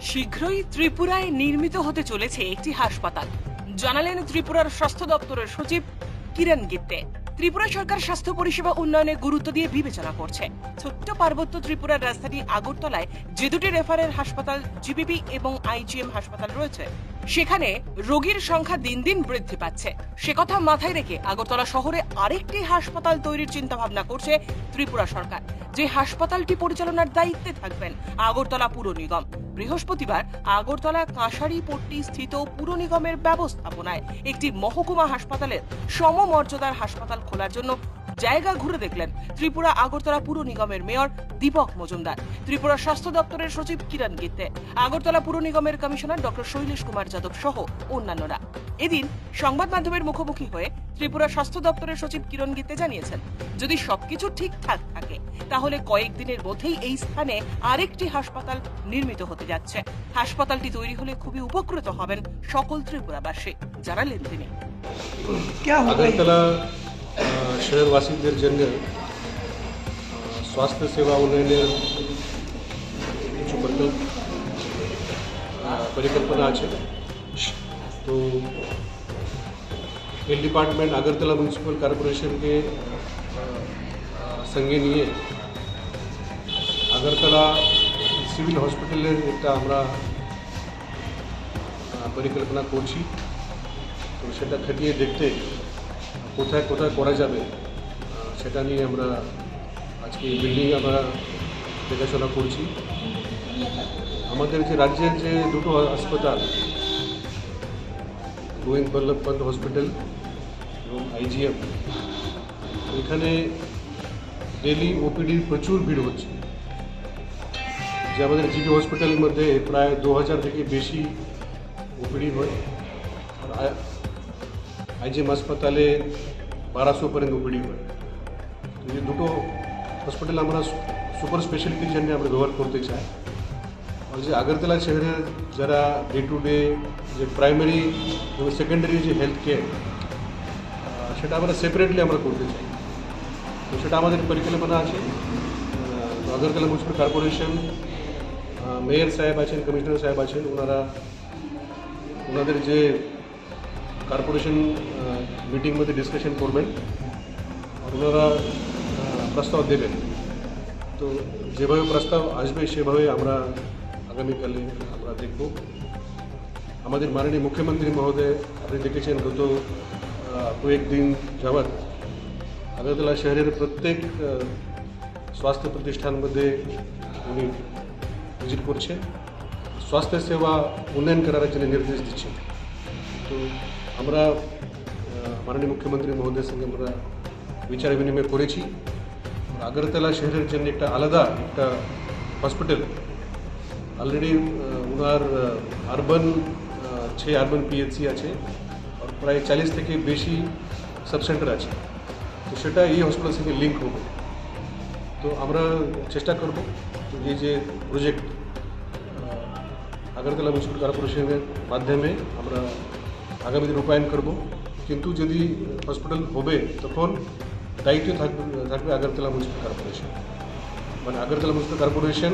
শীঘ্রই ত্রিপুরায় নির্মিত হতে চলেছে একটি হাসপাতাল। জানালেন ত্রিপুরার স্বাস্থ্য দপ্তরের সচিব কিরণ গিত্তে ত্রিপুরা সরকার স্বাস্থ্য পরিষেবা উন্নয়নে গুরুত্ব দিয়ে বিবেচনা করছে। ছোট্ট পার্বত্য ত্রিপুরার রাজধানী আগরতলায় যে দুটি রেফারেল হাসপাতাল, জিবিপি এবং আইজিএম হাসপাতাল রয়েছে, সেখানে রোগীর সংখ্যা দিন দিন বৃদ্ধি পাচ্ছে। সে কথা মাথায় রেখে আগরতলা শহরে আরেকটি হাসপাতাল তৈরির চিন্তা ভাবনা করছে ত্রিপুরা সরকার। যে হাসপাতালটি পরিচালনার দায়িত্বে থাকবেন আগরতলা পুর নিগম। বৃহস্পতিবার আগরতলা কাঁসারি পট্টি স্থিত পুর নিগমের ব্যবস্থাপনায় একটি মহকুমা হাসপাতালের সমমর্যাদার হাসপাতাল খোলার জন্য জায়গা ঘুরে দেখলেন ত্রিপুরা আগরতলা পুর নিগমের মেয়র দীপক মজুমদার। ত্রিপুরা স্বাস্থ্য দপ্তরের সচিব কিরণ গিত্তে। আগরতলা পুর নিগমের কমিশনার ডক্টর শৈলেশ কুমার যাদব সহ অন্যান্যরা। এদিন সংবাদ মাধ্যমের মুখোমুখি হয়ে ত্রিপুরা স্বাস্থ্য দপ্তরের সচিব কিরণ গীতে জানিয়েছেন যদি সবকিছু ঠিকঠাক থাকে তাহলে কয়েকদিনের মধ্যেই এই স্থানে আরেকটি হাসপাতাল নির্মিত হতে যাচ্ছে। হাসপাতালটি তৈরি হলে খুবই উপকৃত হবেন সকল ত্রিপুরাবাসী জানালেন তিনি। শহরবাসীদের জন্য স্বাস্থ্য সেবা উন্নয়নের কিছু পরিকল্পনা আছে। তো হেলথ ডিপার্টমেন্ট আগরতলা মিউনিসিপ্যাল কর্পোরেশনকে আহ, সঙ্গে নিয়ে আগরতলা সিভিল হসপিটালের একটা আমরা আহ, পরিকল্পনা করছি তো সেটা খতিয়ে দেখতে কোথায় কোথায় করা যাবে আহ, সেটা নিয়ে আমরা আজকে এই বিল্ডিং আমরা দেখাশোনা করছি আমাদের যে রাজ্যের যে দুটো হাসপাতাল গোবিন্দ বল্লভ পন্ত হসপিটাল এবং আইজিএম এখানে ডেলি ওপিডির প্রচুর ভিড় হচ্ছে যে আমাদের জিবি হসপিটালের মধ্যে প্রায় দু হাজার থেকে বেশি ওপিডি হয় আর আই- আইজিএম হাসপাতালে বারোশো পর্যন্ত ওপিডি হয় তো এই দুটো হসপিটাল আমরা সুপার স্পেশালিটির জন্য আমরা ব্যবহার করতে চাই আর যে আগরতলা শহরের যারা ডে টু ডে যে প্রাইমারি এবং সেকেন্ডারি যে হেলথ কেয়ার সেটা আমরা সেপারেটলি আমরা করতে চাই তো সেটা আমাদের পরিকল্পনা আছে আগরতলা মিউনিসিপ্যাল কর্পোরেশন মেয়র সাহেব আছেন কমিশনার সাহেব আছেন ওনারা ওনাদের যে কর্পোরেশন মিটিং মধ্যে ডিসকাশন করবেন ওনারা প্রস্তাব দেবেন তো যেভাবে প্রস্তাব আসবে সেভাবে আমরা আগামীকালে আমরা দেখব। আমাদের মাননীয় মুখ্যমন্ত্রী মহোদয়, আপনি দেখেছেন গত কয়েকদিন যাবৎ আগরতলা শহরের প্রত্যেক স্বাস্থ্য প্রতিষ্ঠান মধ্যে উনি ভিজিট করছেন। স্বাস্থ্য সেবা উন্নয়ন করার জন্য নির্দেশ দিচ্ছেন। তো আমরা মাননীয় মুখ্যমন্ত্রী মহোদয়ের সঙ্গে আমরা বিচার বিনিময় করেছি। আগরতলা শহরের জন্য একটা আলাদা একটা হসপিটাল অলরেডি ওনার আরবান ছে আরবান পিএইচসি আছে আর প্রায় চালিশ থেকে বেশি সাব সেন্টার আছে তো সেটা এই হসপিটালের সঙ্গে লিঙ্ক হবে তো আমরা চেষ্টা করব এই যে প্রজেক্ট আগরতলা মিউনিসিপাল কর্পোরেশনের মাধ্যমে আমরা আগামী দিন রূপায়ণ করব কিন্তু যদি হসপিটাল হবে তখন দায়িত্ব থাকবে থাকবে আগরতলা মিউনিসিপাল কর্পোরেশন মানে আগরতলা মিউনিসিপাল কর্পোরেশন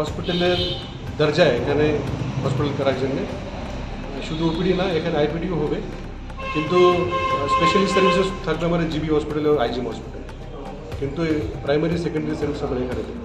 হসপিটালের দরজায় এখানে হসপিটাল করার জন্যে। শুধু ওপিডি না, এখানে আইপিডিও হবে। কিন্তু স্পেশালিস্ট সার্ভিসেস থাকবে আমাদের জিবি হসপিটাল এবং আইজিএম হসপিটাল কিন্তু প্রাইমারি সেকেন্ডারি সার্ভিস আমরা এখানে দেবো।